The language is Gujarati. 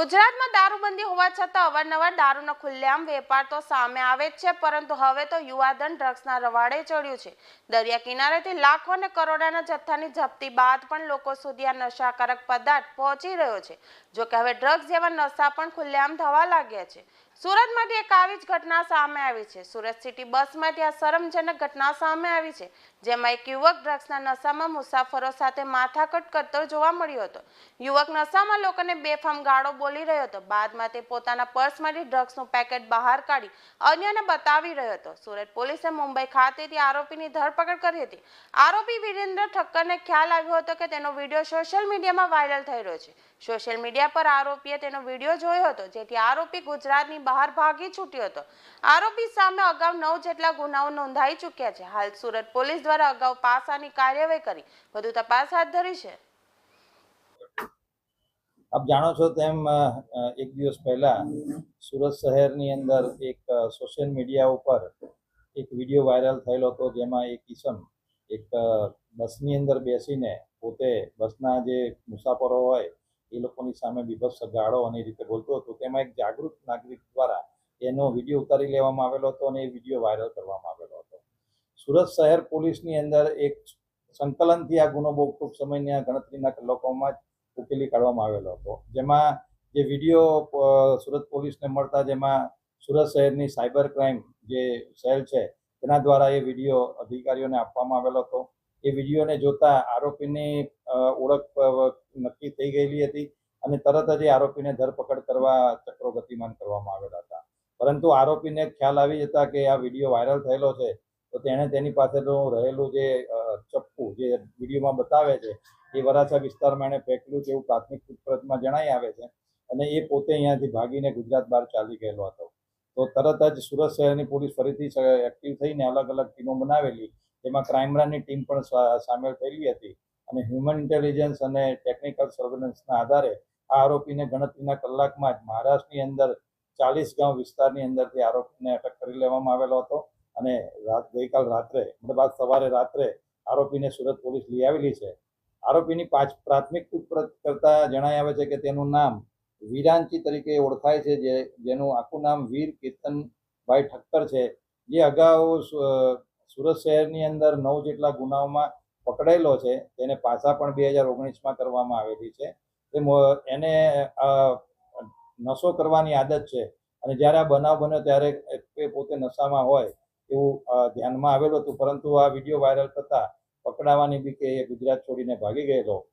ગુજરાતમાં દારૂબંધી હોવા છતાં અવારનવાર દારૂનો ખુલ્લેઆમ વેપાર તો સામે આવે જ છે, પરંતુ હવે તો યુવાધન ડ્રગ્સના રવાડે ચડ્યું છે. દરિયા કિનારેથી લાખો અને કરોડોના જથ્થાની જપ્તી બાદ પણ લોકો સુધી આ નશાકારક પદાર્થ પહોંચી રહ્યો છે. જોકે હવે ડ્રગ્સ જેવા નશા પણ ખુલ્લેઆમ થવા લાગ્યા છે. સુરતમાંથી એક આવી જ ઘટના સામે આવી છે. સુરત સિટી બસમાંથી આ શરમજનક ઘટના સામે આવી છે, જેમાં એક યુવક ડ્રગ્સના નશામાં મુસાફરો સાથે માથાકટ કરતો જોવા મળ્યો હતો. યુવક નશામાં લોકોને બેફામ ગાળો બોલી રહ્યો હતો. બાદમાં તે પોતાના પર્સમાંથી ડ્રગ્સનું પેકેટ બહાર કાઢી અન્યને બતાવી રહ્યો હતો. સુરત પોલીસે મુંબઈ ખાતેથી આરોપીની ધરપકડ કરી હતી. આરોપી વિરેન્દ્ર ઠક્કરને ખ્યાલ આવ્યો હતો કે તેનો વીડિયો સોશિયલ મીડિયામાં વાયરલ થઈ રહ્યો છે. સોશિયલ મીડિયા પર આરોપીએ તેનો વીડિયો જોયો હતો, જેથી આરોપી ગુજરાતની બહાર ભાગી છૂટ્યો હતો. આરોપી સામે અગાઉ નવ જેટલા ગુનાઓ નોંધાઈ ચૂક્યા છે. હાલ સુરત પોલીસ દ્વારા અગાઉ પાસાની કાર્યવાહી કરી. વધુ તપાસ હાથ ધરી છે. આપ જાણો છો તેમ એક દિવસ પહેલા સુરત શહેરની અંદર એક સોશિયલ મીડિયા ઉપર એક વીડિયો વાયરલ થયેલો હતો, જેમાં એક કિસમ એક બસની અંદર બેસીને પોતે બસના જે મુસાફરો હોય એ લોકોની સામે બીભત્સ ગાળો અને એ રીતે બોલતો હતો. તેમાં એક જાગૃત નાગરિક દ્વારા એનો વીડિયો ઉતારી લેવામાં આવેલો હતો અને એ વીડિયો વાયરલ કરવામાં આવેલો હતો. સુરત શહેર પોલીસની અંદર એક સંકલનથી આ ગુનો બહુ ટૂંક સમયના ગણતરીના કલાકોમાં જ ઉકેલી કાઢવામાં આવેલો હતો. જેમાં જે વીડિયો સુરત પોલીસને મળતા જેમાં સુરત શહેરની સાયબર ક્રાઇમ જે સેલ છે, તેના દ્વારા એ વીડિયો અધિકારીઓને આપવામાં આવેલો હતો. એ વિડીયોને જોતા આરોપીની ઓળખ નક્કી થઈ ગયેલી હતી અને તરત જ આરોપીને ધરપકડ કરવા ચક્રો ગતિમાન કરવામાં આવેલા હતા. પરંતુ આરોપીને ખ્યાલ આવી જતા કે આ વીડિયો વાયરલ થયેલો છે, તો તેણે તેની પાસેનું રહેલું જે ચપ્પુ જે વિડીયોમાં બતાવે છે, એ વરાછા વિસ્તારમાં એણે ફેંકલું છે એવું પ્રાથમિક પૂછપરછમાં જણાઈ આવે છે અને એ પોતે અહીંયાથી ભાગીને ગુજરાત બહાર ચાલી ગયેલો હતો. તો તરત જ સુરત શહેરની પોલીસ ફરીથી એક્ટિવ થઈને અલગ અલગ ટીમો બનાવેલી, જેમાં ક્રાઇમ બ્રાન્ચની ટીમ પણ સામેલ થયેલી હતી. અને હ્યુમન ઇન્ટેલિજન્સ અને ટેકનિકલ સર્વેલન્સના આધારે આ આરોપીને ગણતરીના કલાકમાં જ મહારાષ્ટ્રની અંદર ચાલીસ ગામ વિસ્તારની અંદરથી આરોપીને અટક કરી લેવામાં આવેલો હતો. અને રાત, ગઈકાલ રાત્રે અમદાવાદ સવારે રાત્રે આરોપીને સુરત પોલીસ લઈ આવેલી છે. આરોપીની પાંચ પ્રાથમિક પૂછપરછ કરતા જણાઈ આવે છે કે તેનું નામ વીરાંચી તરીકે ઓળખાય છે, જે, જેનું આખું નામ વીર કેતનભાઈ ઠક્કર છે. જે અગાઉ સુરત શહેરની અંદર નવ જેટલા ગુનાઓમાં પકડાયેલો છે, તેને પાછા પણ બે હજાર ઓગણીસમાં કરવામાં આવેલી છે. તે એને નશો કરવાની આદત છે અને જ્યારે આ બનાવ બન્યો ત્યારે એ પોતે નશામાં હોય એવું ધ્યાનમાં આવેલું હતું. પરંતુ આ વીડિયો વાયરલ થતાં પકડાવાની બીકે એ ગુજરાત છોડીને ભાગી ગયેલો.